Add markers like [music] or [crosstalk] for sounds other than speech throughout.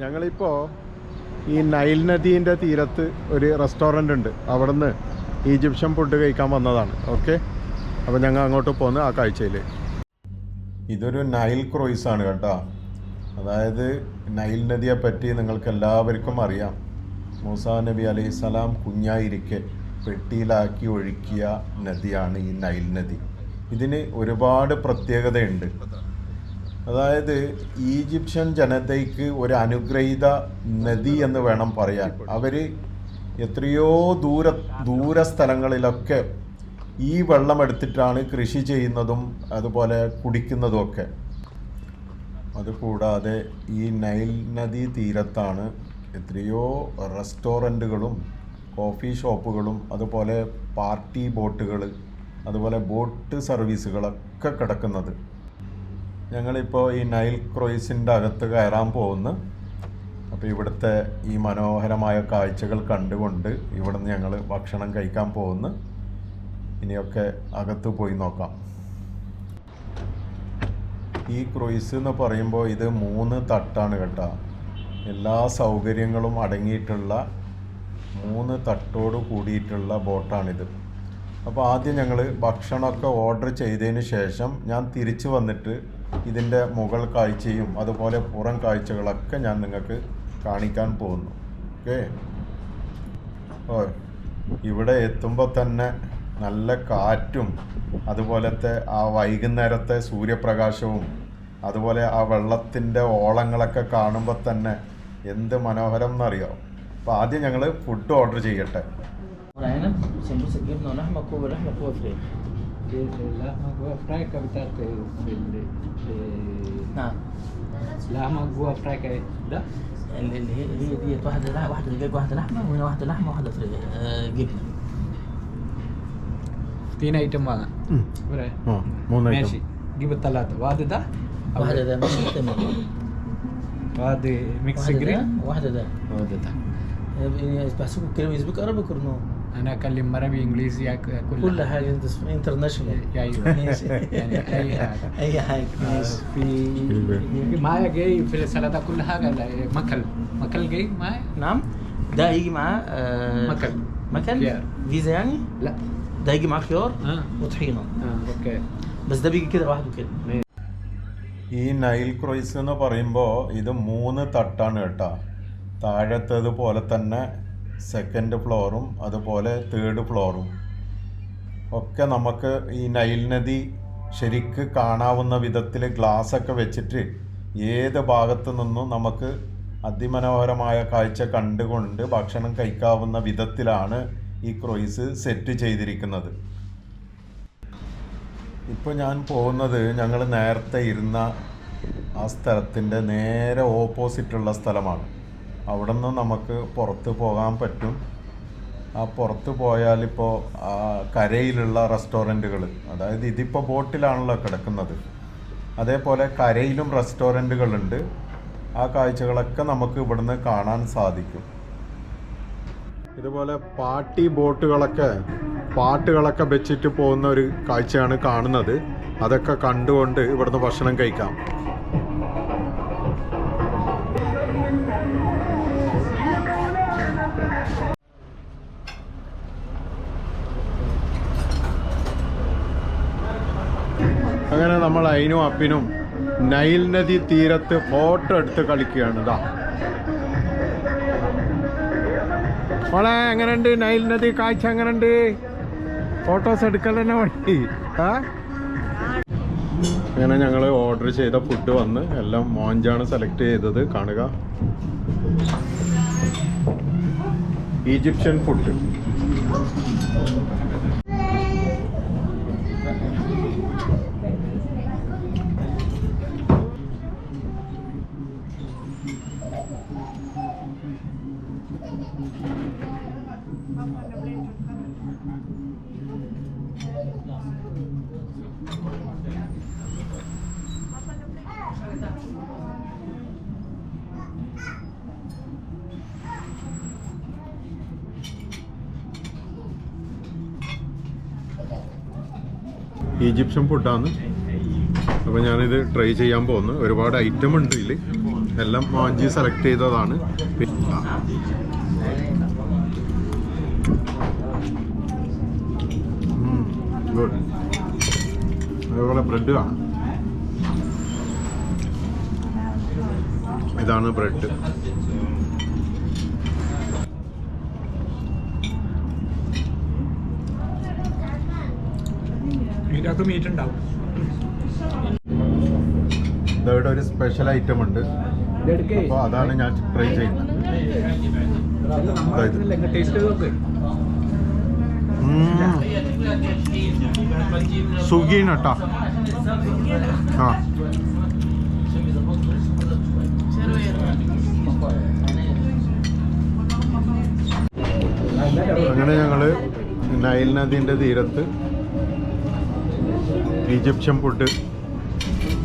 ഞങ്ങളിപ്പോൾ ഈ നൈൽ നദീന്റെ തീരത്ത് ഒരു റെസ്റ്റോറന്റ് ഉണ്ട്. അവിടുന്ന് ഈജിപ്ഷ്യൻ ഫുഡ് കഴിക്കാൻ വന്നതാണ്. ഓക്കെ അപ്പോൾ ഞങ്ങൾ അങ്ങോട്ട് പോന്ന് ആ കാഴ്ചയിൽ ഇതൊരു നൈൽ ക്രോയിസ് ആണ് കേട്ടോ. അതായത് നൈൽ നദിയെ പറ്റി നിങ്ങൾക്ക് എല്ലാവർക്കും അറിയാം. മൂസാ നബി അലൈഹി സ്വലാം കുഞ്ഞായിരിക്കെ പെട്ടിയിലാക്കി ഒഴുക്കിയ നദിയാണ് ഈ നൈൽ നദി. ഇതിന് ഒരുപാട് പ്രത്യേകതയുണ്ട്. അതായത് ഈജിപ്ഷ്യൻ ജനതയ്ക്ക് ഒരു അനുഗ്രഹീത നദി എന്ന് വേണം പറയാൻ. അവർ എത്രയോ ദൂര ദൂര സ്ഥലങ്ങളിലൊക്കെ ഈ വെള്ളം എടുത്തിട്ടാണ് കൃഷി ചെയ്യുന്നതും അതുപോലെ കുടിക്കുന്നതും ഒക്കെ അതുകൂടാതെ ഈ നൈൽ നദി തീരത്താണ് എത്രയോ റെസ്റ്റോറന്റുകളും കോഫി ഷോപ്പുകളും അതുപോലെ പാർട്ടി ബോട്ടുകൾ അതുപോലെ ബോട്ട് സർവീസുകളൊക്കെ കിടക്കുന്നത്. ഞങ്ങളിപ്പോൾ ഈ നൈൽ ക്രോയിസിന്റെ അകത്ത് കയറാൻ പോകുന്നു. അപ്പോൾ ഇവിടുത്തെ ഈ മനോഹരമായ കാഴ്ചകൾ കണ്ടുകൊണ്ട് ഇവിടുന്ന് ഞങ്ങൾ ഭക്ഷണം കഴിക്കാൻ പോകുന്നു. ഇനിയൊക്കെ അകത്ത് പോയി നോക്കാം. ഈ ക്രൂയിസ് എന്ന് പറയുമ്പോൾ ഇത് മൂന്ന് തട്ടാണ് കേട്ടോ. എല്ലാ സൗകര്യങ്ങളും അടങ്ങിയിട്ടുള്ള മൂന്ന് തട്ടോട് കൂടിയിട്ടുള്ള ബോട്ടാണിത്. അപ്പോൾ ആദ്യം ഞങ്ങൾ ഭക്ഷണമൊക്കെ ഓർഡർ ചെയ്തതിന് ശേഷം ഞാൻ തിരിച്ചു വന്നിട്ട് ഇതിന്റെ മുകൾ കാഴ്ചയും അതുപോലെ പുറം കാഴ്ചകളൊക്കെ ഞാൻ നിങ്ങൾക്ക് കാണിക്കാൻ പോകുന്നു. ഓക്കെ? ഓ ഇവിടെ എത്തുമ്പോൾ തന്നെ നല്ല കാറ്റും അതുപോലത്തെ ആ വൈകുന്നേരത്തെ സൂര്യപ്രകാശവും അതുപോലെ ആ വെള്ളത്തിന്റെ ഓളങ്ങളൊക്കെ കാണുമ്പോൾ തന്നെ എന്ത് മനോഹരം എന്നറിയോ? അപ്പോൾ ആദ്യം ഞങ്ങൾ ഫുഡ് ഓർഡർ ചെയ്യട്ടെ. تين ايتم Fry kavita te نعم لما ماشي جيب الثلاثه واحد ده واحد ده ماشي تمام واحد ميكس جرين واحد ده واحد ده واحده ده بحسبكم يسبك يسبق عربي كورنو أنا أكلم عربي إنجليزي أك- كل كل حاجة انت انترناشونال أيوه [laughs] ماشي يعني أي حاجة [laughs] اي حاجة آه، ماشي في معايا جاي في السلطة كل حاجة لا، مكل مكل جاي معايا نعم ده يجي معاه آه مكل مكل خيار. فيزا يعني لا ده يجي معاه خيار آه. وطحينة آه أوكي بس ده بيجي كده لوحده كده ഈ നൈൽ ക്രോയിസ് എന്ന് പറയുമ്പോൾ ഇത് മൂന്ന് തട്ടാണ് കേട്ടോ താഴത്തത് പോലെ തന്നെ സെക്കൻഡ് ഫ്ലോറും അതുപോലെ തേർഡ് ഫ്ലോറും ഒക്കെ നമുക്ക് ഈ നൈൽ നദി ശരിക്ക് കാണാവുന്ന വിധത്തിൽ ഗ്ലാസ് ഒക്കെ വെച്ചിട്ട് ഏത് ഭാഗത്തു നിന്നും നമുക്ക് അതിമനോഹരമായ കാഴ്ച കണ്ടുകൊണ്ട് ഭക്ഷണം കഴിക്കാവുന്ന വിധത്തിലാണ് ഈ ക്രൂയിസ് സെറ്റ് ചെയ്തിരിക്കുന്നത്. ഇപ്പോൾ ഞാൻ പോകുന്നത് ഞങ്ങൾ നേരത്തെ ഇരുന്ന ആ സ്ഥലത്തിന്റെ നേരെ ഓപ്പോസിറ്റുള്ള സ്ഥലമാണ്. അവിടെ നിന്ന് നമുക്ക് പുറത്ത് പോകാൻ പറ്റും. ആ പുറത്ത് ആ കരയിലുള്ള റെസ്റ്റോറന്റുകൾ അതായത് ഇതിപ്പോൾ ബോട്ടിലാണല്ലോ കിടക്കുന്നത്. അതേപോലെ കരയിലും റെസ്റ്റോറന്റുകളുണ്ട്. ആ കാഴ്ചകളൊക്കെ നമുക്ക് ഇവിടുന്ന് കാണാൻ സാധിക്കും. ഇതുപോലെ പാർട്ടി ബോട്ടുകളൊക്കെ പാട്ടുകളൊക്കെ വെച്ചിട്ട് പോകുന്ന ഒരു കാഴ്ചയാണ് കാണുന്നത്. അതൊക്കെ കണ്ടുകൊണ്ട് ഇവിടുന്ന് ഭക്ഷണം കഴിക്കാം. അങ്ങനെ നമ്മൾ അയിനും അപ്പിനും നൈൽ നദി തീരത്ത് ഫോട്ടോ എടുത്ത് കളിക്കുകയാണ്. ഇതാ മോളെ എങ്ങനെയുണ്ട്? നൈൽ നദി കാഴ്ച എങ്ങനെയുണ്ട്? ഫോട്ടോസ് എടുക്കൽ തന്നെ വേണ്ടി അങ്ങനെ ഞങ്ങൾ ഓർഡർ ചെയ്ത ഫുഡ് വന്ന് എല്ലാം മോഞ്ചാണ് സെലക്ട് ചെയ്തത്. കാണുക. ഈജിപ്ഷ്യൻ ഫുഡ് ഈജിപ്ഷ്യൻ ഫുഡാണ് അപ്പോൾ ഞാനിത് ട്രൈ ചെയ്യാൻ പോകുന്നു. ഒരുപാട് ഐറ്റം ഉണ്ട് ഇതിൽ എല്ലാം വാഞ്ചി സെലക്ട് ചെയ്തതാണ്. ഗുഡ് അതേപോലെ ബ്രെഡ് കാണാം. ഇതാണ് ബ്രെഡ് ഇതിനകത്ത് മീറ്റ് ഉണ്ടാവും. ഇതവിടെ ഒരു സ്പെഷ്യൽ ഐറ്റം ഉണ്ട്. അപ്പോൾ അതാണ് ഞാൻ ട്രൈ ചെയ്യുന്നത്. ടേസ്റ്റ് നോക്ക് സുഖീന കേട്ടോ ആ. അങ്ങനെ ഞങ്ങൾ നൈൽ നദീന്റെ തീരത്ത് ഈജിപ്ഷ്യൻ ഫുഡ്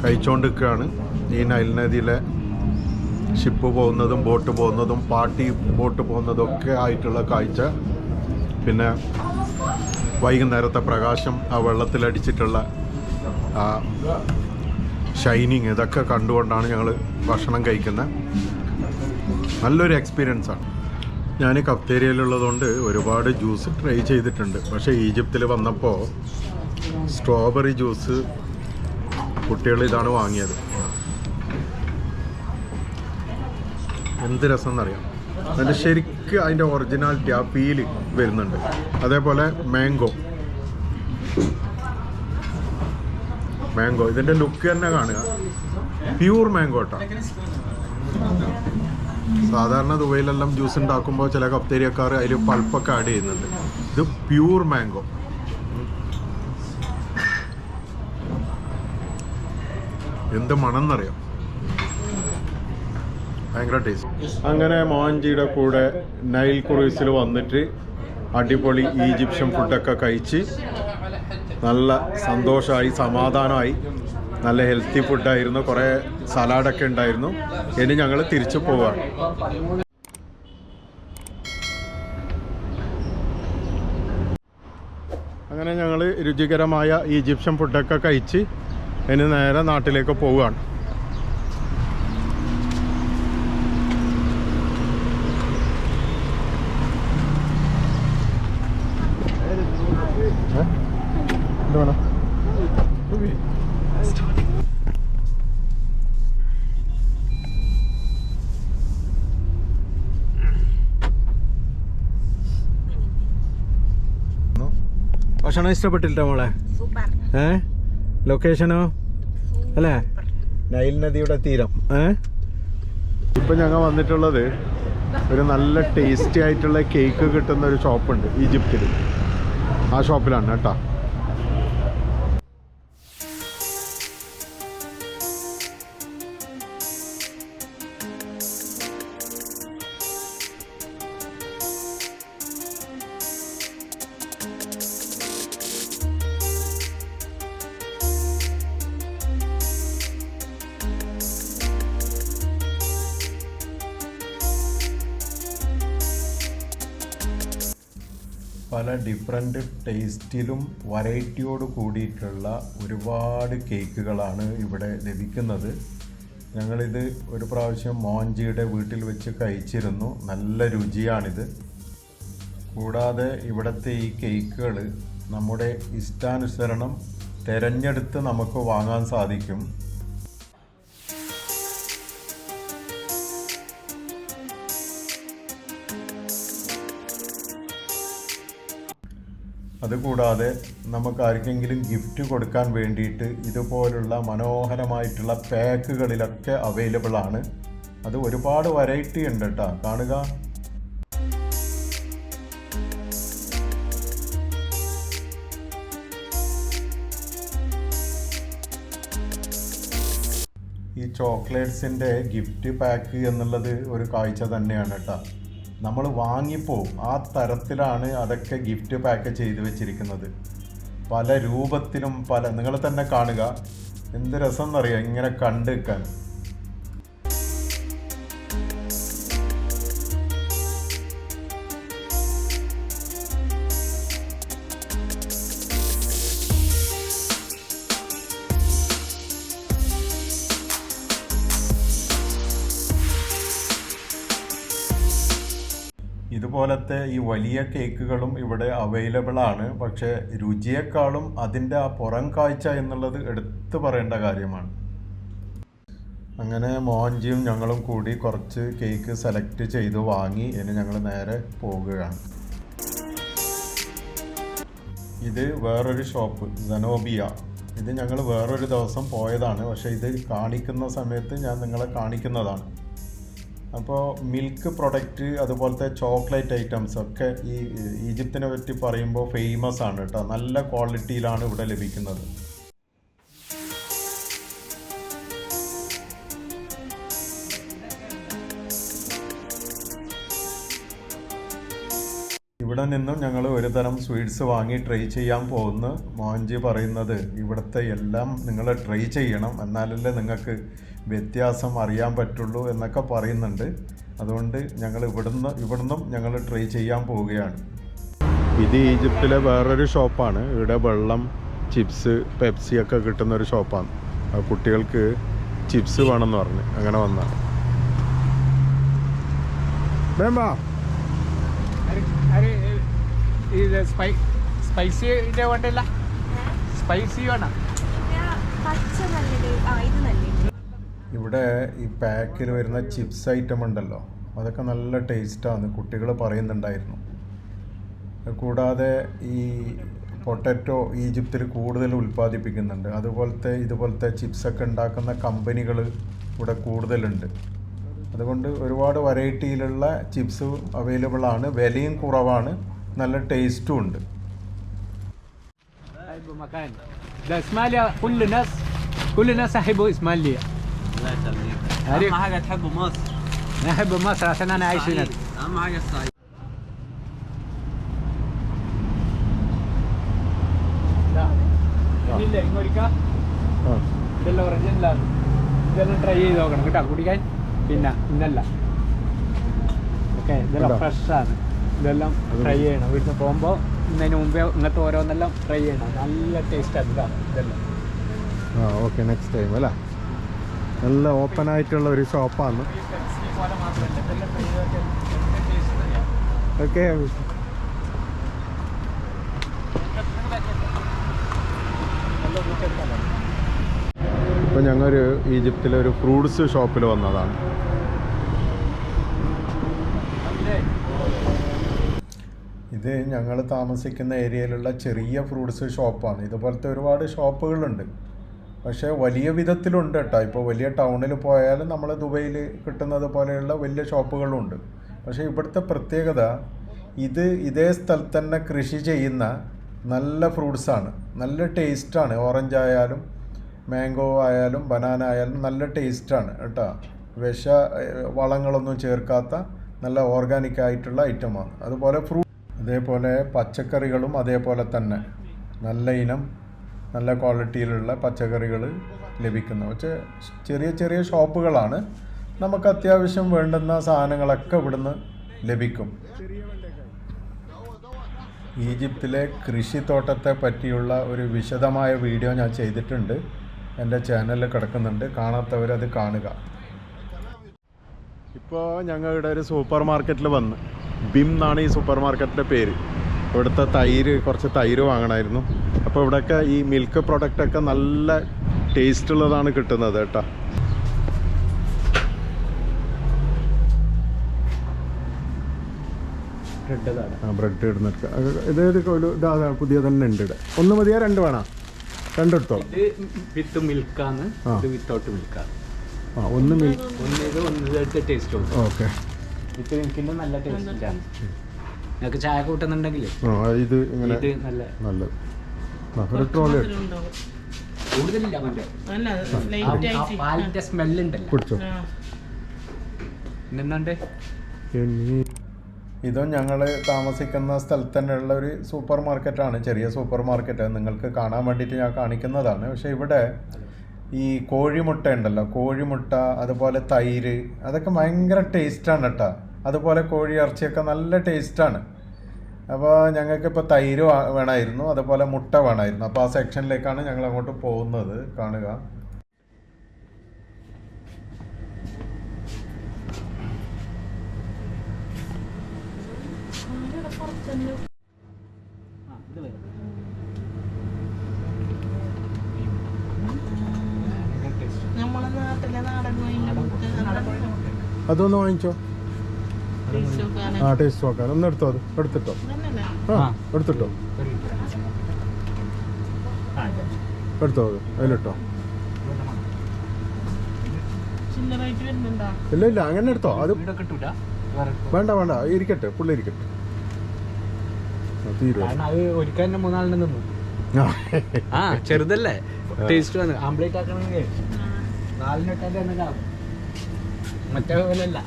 കഴിച്ചുകൊണ്ടിരിക്കുകയാണ് ഈ നൈൽ നദിയിലെ ഷിപ്പ് പോകുന്നതും ബോട്ട് പോകുന്നതും പാർട്ടി ബോട്ട് പോകുന്നതും ഒക്കെ ആയിട്ടുള്ള കാഴ്ച. പിന്നെ വൈകുന്നേരത്തെ പ്രകാശം ആ വെള്ളത്തിലടിച്ചിട്ടുള്ള ആ ഷൈനിങ് ഇതൊക്കെ കണ്ടുകൊണ്ടാണ് ഞങ്ങൾ ഭക്ഷണം കഴിക്കുന്നത്. നല്ലൊരു എക്സ്പീരിയൻസാണ് ഞാൻ കഫ്തേരിയയിലുള്ളതുകൊണ്ട് ഒരുപാട് ജ്യൂസ് ട്രൈ ചെയ്തിട്ടുണ്ട്. പക്ഷേ ഈജിപ്തിൽ വന്നപ്പോൾ സ്ട്രോബെറി ജ്യൂസ് കുട്ടികൾ ഇതാണ് വാങ്ങിയത്. എന്ത് രസം എന്നറിയാം അതിന്റെ ശരിക്ക് അതിന്റെ ഒറിജിനാലിറ്റി ആ ഫീൽ വരുന്നുണ്ട്. അതേപോലെ മാംഗോ മാംഗോ ഇതിന്റെ ലുക്ക് തന്നെ കാണുക. പ്യൂർ മാംഗോ കേട്ടോ സാധാരണ ദുബൈയിലെല്ലാം ജ്യൂസ് ഉണ്ടാക്കുമ്പോൾ ചില കപ്തേരിയക്കാർ അതിൽ പൾപ്പൊക്കെ ആഡ് ചെയ്യുന്നുണ്ട്. ഇത് പ്യൂർ മാംഗോ എന്ത് മണം എന്നറിയാം ഭയങ്കര ടേസ്റ്റ് അങ്ങനെ മോഹൻജിയുടെ കൂടെ നൈൽ ക്രൂസിൽ വന്നിട്ട് അടിപൊളി ഈജിപ്ഷ്യൻ ഫുഡൊക്കെ കഴിച്ച് നല്ല സന്തോഷമായി സമാധാനമായി നല്ല ഹെൽത്തി ഫുഡായിരുന്നു കുറേ സലാഡൊക്കെ ഉണ്ടായിരുന്നു. ഇനി ഞങ്ങൾ തിരിച്ചു പോവാണ്. അങ്ങനെ ഞങ്ങൾ രുചികരമായ ഈജിപ്ഷ്യൻ ഫുഡൊക്കെ കഴിച്ച് ഇനി നേരെ നാട്ടിലേക്ക് പോവുകയാണ് എന്ത് വേണം? ഭക്ഷണം ഇഷ്ടപ്പെട്ടില്ല മോളെ? Super. ഏ? ലൊക്കേഷനോ അല്ലേ? നൈൽ നദിയുടെ തീരം. ഏ? ഇപ്പൊ ഞങ്ങൾ വന്നിട്ടുള്ളത് ഒരു നല്ല ടേസ്റ്റി ആയിട്ടുള്ള കേക്ക് കിട്ടുന്ന ഒരു ഷോപ്പുണ്ട് ഈജിപ്തിൽ ആ ഷോപ്പിലാണ് കേട്ടോ. പല ഡിഫറെന്റ് ടേസ്റ്റിലും വെറൈറ്റിയോട് കൂടിയിട്ടുള്ള ഒരുപാട് കേക്കുകളാണ് ഇവിടെ ലഭിക്കുന്നത്. ഞങ്ങളിത് ഒരു പ്രാവശ്യം മോഞ്ചിയുടെ വീട്ടിൽ വെച്ച് കഴിച്ചിരുന്നു. നല്ല രുചിയാണിത്. കൂടാതെ ഇവിടുത്തെ ഈ കേക്കുകൾ നമ്മുടെ ഇഷ്ടാനുസരണം തിരഞ്ഞെടുത്ത് നമുക്ക് വാങ്ങാൻ സാധിക്കും. അതുകൂടാതെ നമുക്ക് ആർക്കെങ്കിലും ഗിഫ്റ്റ് കൊടുക്കാൻ വേണ്ടിയിട്ട് ഇതുപോലുള്ള മനോഹരമായിട്ടുള്ള പാക്കുകളിലൊക്കെ അവൈലബിൾ ആണ്. അത് ഒരുപാട് വെറൈറ്റി ഉണ്ട് കേട്ടോ കാണുക. ഈ ചോക്ലേറ്റ്സിന്റെ ഗിഫ്റ്റ് പാക്ക് എന്നുള്ളത് ഒരു കാഴ്ച തന്നെയാണ് കേട്ടോ നമ്മൾ വാങ്ങിപ്പോവും. ആ തരത്തിലാണ് അതൊക്കെ ഗിഫ്റ്റ് പാക്ക് ചെയ്ത് വെച്ചിരിക്കുന്നത്. പല രൂപത്തിലും പല നിങ്ങൾ തന്നെ കാണുക. എന്ത് രസം എന്നറിയാം ഇങ്ങനെ കണ്ടു ഇതുപോലത്തെ ഈ വലിയ കേക്കുകളും ഇവിടെ അവൈലബിൾ ആണ്. പക്ഷേ രുചിയേക്കാളും അതിന്റെ ആ പുറം കാഴ്ച എന്നുള്ളത് എടുത്തു പറയേണ്ട കാര്യമാണ്. അങ്ങനെ മോഹൻജിയും ഞങ്ങളും കൂടി കുറച്ച് കേക്ക് സെലക്ട് ചെയ്ത് വാങ്ങി. ഇനി ഞങ്ങൾ നേരെ പോകുകയാണ്. ഇത് വേറൊരു ഷോപ്പ് സനോബിയ ഇത് ഞങ്ങൾ വേറൊരു ദിവസം പോയതാണ്. പക്ഷേ ഇത് കാണിക്കുന്ന സമയത്ത് ഞാൻ നിങ്ങളെ കാണിക്കുന്നതാണ്. അപ്പോൾ മിൽക്ക് പ്രൊഡക്റ്റ് അതുപോലത്തെ ചോക്ലേറ്റ് ഐറ്റംസ് ഒക്കെ ഈ ഈജിപ്തിനെ പറ്റി പറയുമ്പോൾ ഫേമസ് ആണ് കേട്ടോ നല്ല ക്വാളിറ്റിയിലാണ് ഇവിടെ ലഭിക്കുന്നത്. നിന്നും ഞങ്ങൾ ഒരു തരം സ്വീറ്റ്സ് വാങ്ങി ട്രൈ ചെയ്യാൻ പോകുന്ന. മോഹൻജി പറയുന്നത് ഇവിടുത്തെ എല്ലാം നിങ്ങൾ ട്രൈ ചെയ്യണം. എന്നാലല്ലേ നിങ്ങൾക്ക് വ്യത്യാസം അറിയാൻ പറ്റുള്ളൂ എന്നൊക്കെ പറയുന്നുണ്ട്. അതുകൊണ്ട് ഞങ്ങൾ ഇവിടുന്ന് ഇവിടുന്നും ഞങ്ങൾ ട്രൈ ചെയ്യാൻ പോവുകയാണ്. ഇത് ഈജിപ്തിലെ വേറൊരു ഷോപ്പാണ്. ഇവിടെ വെള്ളം ചിപ്സ് പെപ്സി ഒക്കെ കിട്ടുന്ന ഒരു ഷോപ്പാണ്. ആ കുട്ടികൾക്ക് ചിപ്സ് വേണമെന്ന് പറഞ്ഞ്. അങ്ങനെ വന്നാണ്. വേമ്പാ. ഇത് സ്പൈ സ്പൈസി വേണ്ടല്ല? സ്പൈസി വേണം പച്ച നല്ലത് ആ ഇത് നല്ലത് ഇവിടെ ഈ പാക്കിൽ വരുന്ന ചിപ്സ് ഐറ്റം ഉണ്ടല്ലോ. അതൊക്കെ നല്ല ടേസ്റ്റാണ് കുട്ടികൾ പറയുന്നുണ്ടായിരുന്നു. കൂടാതെ ഈ പൊട്ടറ്റോ ഈജിപ്തിൽ കൂടുതൽ ഉൽപ്പാദിപ്പിക്കുന്നുണ്ട്. അതുപോലത്തെ ഇതുപോലത്തെ ചിപ്സൊക്കെ ഉണ്ടാക്കുന്ന കമ്പനികൾ ഇവിടെ കൂടുതലുണ്ട്. അതുകൊണ്ട് ഒരുപാട് വെറൈറ്റിയിലുള്ള ചിപ്സ് അവൈലബിൾ ആണ്. വിലയും കുറവാണ്. നല്ല ടേസ്റ്റും ഉണ്ട് أحب مكان ده اسماعيلية كل الناس كل الناس يحبوا اسماعيلية الله يخليك عليك. اهم حاجه تحب مصر أنا أحب مصر عشان أنا عايش هنا سعيد. اهم حاجه السعيد ഇല്ല ഇങ്ങോട്ട് ആ ഇതെല്ലാം ഒറിജിനലാണ് ഇതെല്ലാം ട്രൈ ചെയ്ത് നോക്കണം കേട്ടോ കുടിക്കാൻ പിന്നെ ഇന്നല്ല ഓക്കെ ഇതെല്ലാം കേട്ടോ? ഇതെല്ലാം ട്രൈ ചെയ്യണം. വീട്ടിൽ നിന്ന് പോകുമ്പോൾ ഇന്നതിന് മുമ്പേ ഇങ്ങനത്തെ ഓരോന്നെല്ലാം ട്രൈ ചെയ്യണം. നല്ല ടേസ്റ്റ് ഇതാ ഇതെല്ലാം. ആ ഓക്കെ നെക്സ്റ്റ് ടൈം അല്ലേ? നല്ല ഓപ്പൺ ആയിട്ടുള്ള ഒരു ഷോപ്പാണ് ഓക്കെ ഇപ്പം ഞങ്ങളൊരു ഈജിപ്തിലെ ഒരു ഫ്രൂട്ട്സ് ഷോപ്പിൽ വന്നതാണ്. ഇത് ഞങ്ങൾ താമസിക്കുന്ന ഏരിയയിലുള്ള ചെറിയ ഫ്രൂട്ട്സ് ഷോപ്പാണ്. ഇതുപോലത്തെ ഒരുപാട് ഷോപ്പുകളുണ്ട്. പക്ഷേ വലിയ വിധത്തിലുണ്ട് കേട്ടോ. ഇപ്പോൾ വലിയ ടൗണിൽ പോയാലും നമ്മൾ ദുബൈയിൽ കിട്ടുന്നത് പോലെയുള്ള വലിയ ഷോപ്പുകളുണ്ട്. പക്ഷേ ഇവിടുത്തെ പ്രത്യേകത ഇത് ഇതേ സ്ഥലത്ത് തന്നെ കൃഷി ചെയ്യുന്ന നല്ല ഫ്രൂട്ട്സാണ്. നല്ല ടേസ്റ്റാണ്. ഓറഞ്ച് ആയാലും മാംഗോ ആയാലും ബനാന ആയാലും നല്ല ടേസ്റ്റാണ് കേട്ടോ. വിഷ വളങ്ങളൊന്നും ചേർക്കാത്ത നല്ല ഓർഗാനിക് ആയിട്ടുള്ള ഐറ്റമാണ്. അതുപോലെ ഫ്രൂ അതേപോലെ പച്ചക്കറികളും അതേപോലെ തന്നെ. നല്ല ഇനം നല്ല ക്വാളിറ്റിയിലുള്ള പച്ചക്കറികൾ ലഭിക്കുന്നു. പക്ഷേ ചെറിയ ചെറിയ ഷോപ്പുകളാണ് നമുക്ക് അത്യാവശ്യം വേണ്ടുന്ന സാധനങ്ങളൊക്കെ ഇവിടുന്ന് ലഭിക്കും. ഈജിപ്തിലെ കൃഷിത്തോട്ടത്തെ പറ്റിയുള്ള ഒരു വിശദമായ വീഡിയോ ഞാൻ ചെയ്തിട്ടുണ്ട്. എന്റെ ചാനലിൽ കിടക്കുന്നുണ്ട്. കാണാത്തവരത് കാണുക. ഇപ്പോൾ ഞങ്ങൾ ഇവിടെ ഒരു സൂപ്പർ മാർക്കറ്റിൽ വന്ന് ബിം എന്നാണ് ഈ സൂപ്പർ മാർക്കറ്റിന്റെ പേര്. ഇവിടുത്തെ തൈര് കുറച്ച് തൈര് വാങ്ങണമായിരുന്നു അപ്പോൾ ഇവിടെയൊക്കെ ഈ മിൽക്ക് പ്രൊഡക്റ്റൊക്കെ നല്ല ടേസ്റ്റ് ഉള്ളതാണ് കിട്ടുന്നത് കേട്ടോ. ബ്രെഡ് ഇടുന്നെടുക്കുക ആ ബ്രെഡ് ഇടുന്നിട്ട്. ഇത് ഇത് ഒരു ഇതാ പുതിയ തന്നെ ഉണ്ട് ഇവിടെ. ഒന്ന് മതിയാ? രണ്ട് വേണോ? രണ്ടെടുത്തോ വിത്ത് മിൽക്കാണ് വിത്തൗട്ട് മിൽക്കാണ് ആ. ഒന്ന് മിൽക്ക് ഒന്ന് ഇത് ഒന്ന് ടേസ്റ്റ് ഓക്കെ. വിത്ത് മിൽക്കിന്റെ നല്ല ടേസ്റ്റ് ആണ് നിങ്ങൾക്ക് ചായ കൂട്ടുന്നുണ്ടെങ്കിൽ ഇത് ഇങ്ങനെ ഇത് നല്ല നല്ലത്. കൂടുതലില്ല മറ്റേ. ലൈറ്റ് ആ. ആയിട്ട് പാലിന്റെ സ്മെല്ലുണ്ടല്ലോ കുടിച്ചോ. പിന്നെന്താണ്ട്? ഇതും ഞങ്ങൾ താമസിക്കുന്ന സ്ഥലത്ത് തന്നെയുള്ള ഒരു സൂപ്പർ ആണ് ചെറിയ സൂപ്പർ മാർക്കറ്റ്. നിങ്ങൾക്ക് കാണാൻ വേണ്ടിയിട്ട് ഞാൻ കാണിക്കുന്നതാണ്. പക്ഷേ ഇവിടെ ഈ കോഴിമുട്ട ഉണ്ടല്ലോ കോഴിമുട്ട അതുപോലെ തൈര് അതൊക്കെ ഭയങ്കര ടേസ്റ്റാണ് കേട്ടോ അതുപോലെ കോഴി ഇറച്ചിയൊക്കെ നല്ല ടേസ്റ്റാണ്. അപ്പോൾ ഞങ്ങൾക്ക് ഇപ്പോൾ തൈര് വേണമായിരുന്നു അതുപോലെ മുട്ട വേണമായിരുന്നു അപ്പോൾ ആ സെക്ഷനിലേക്കാണ് ഞങ്ങൾ അങ്ങോട്ട് പോകുന്നത്. കാണുക. അതൊന്ന് വാങ്ങിച്ചോ. ആ ടേസ്റ്റ് നോക്കാൻ ഒന്ന് എടുത്തോ അത്? എടുത്തിട്ടോ? ആ. എടുത്തിട്ടോ? എടുത്തോ അത്? അതിലിട്ടോ? ഇല്ല ഇല്ല. അങ്ങനെ എടുത്തോ? അത് വേണ്ട വേണ്ട. ഇരിക്കട്ടെ. പുള്ളി ഇരിക്കട്ടെ. ആ, ചെറുതല്ലേ? ടേസ്റ്റ് വന്ന്. ആംപ്ലേറ്റ് ആക്കണമെങ്കിൽ കാണും മറ്റേ പോലെയല്ല.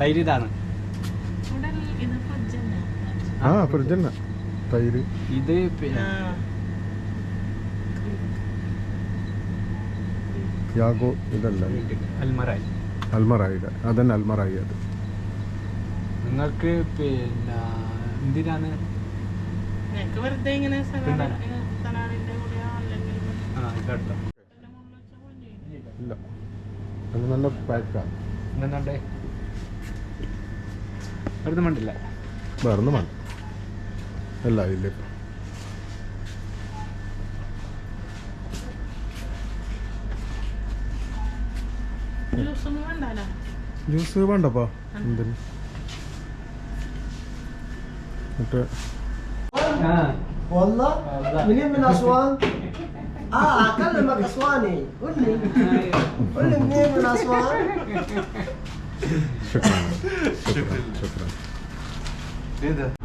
തൈര് ഇതാണ് ആ ഫ്രിഡ്ജ് തന്നെ തൈര്. ഇത് യാഗോ ഇതല്ല. അൽമറായി. അൽമറായിയുടെ. അതന്നെ അൽമറായി അത്. നിങ്ങൾക്ക് പിന്നെ എന്തിനാണ്? ഇല്ല. അത് നല്ല പാക്കാണ്. വെറുതെ മണ്ടില്ല വേറൊന്നും വേണ്ട അല്ല ഇല്ല ഇപ്പം ജ്യൂസ് ഒന്നും വേണ്ടല്ലോ ജ്യൂസ് വേണ്ടപ്പാ എന്തിന് മറ്റേ والله منين من اسوان؟ اه اكلمك اسواني قول لي قول لي منين من اسوان؟ شكرا شكرا شكرا ايه ده؟